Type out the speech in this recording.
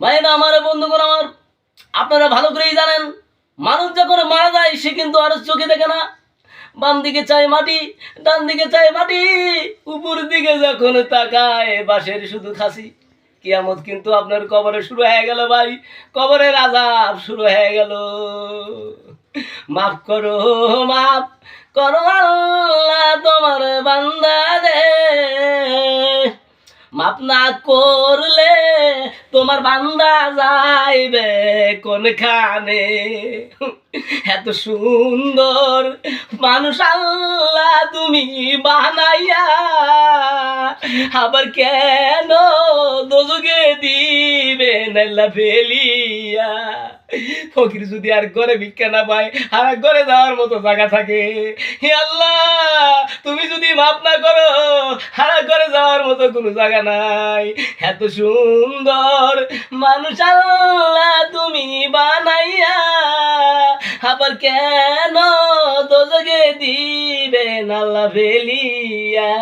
ভাই না, আমার বন্ধুগণ, আমার আপনারা ভালো করেই জানেন, মানুষ যখন মারা যায়, সে কিন্তু আর চোখে দেখে না। বাম দিকে চায় মাটি, ডান দিকে চায় মাটি, উপর দিকে যখন তাকায় বাসের শুধু খাসি। কিয়ামত কিন্তু আপনার কবরে শুরু হয়ে গেল ভাই, কবরের আজাব শুরু হয়ে গেল। মাফ করো মাফ করো আল্লাহ তোমার বান্দা দে মাপ না করলে তোমার বান্দা যাইবে কোনখানে? এত সুন্দর মানুষ আল্লাহ তুমি বানাইয়া আবার কেন দোজকে দিবে নাল্লা ফেলিয়া? ফকির যদি আর ঘরে ভিক্ষা না পায়, আর ঘরে যাওয়ার মতো জায়গা থাকে, হে আল্লাহ মাপ না করো, হারা করে যাওয়ার মতো কোনো জায়গা নাই। এত সুন্দর, মানুষ আল্লাহ তুমি বানাইয়া আবার কেন দোজকে দিবে নাল্লা ফেলিয়া?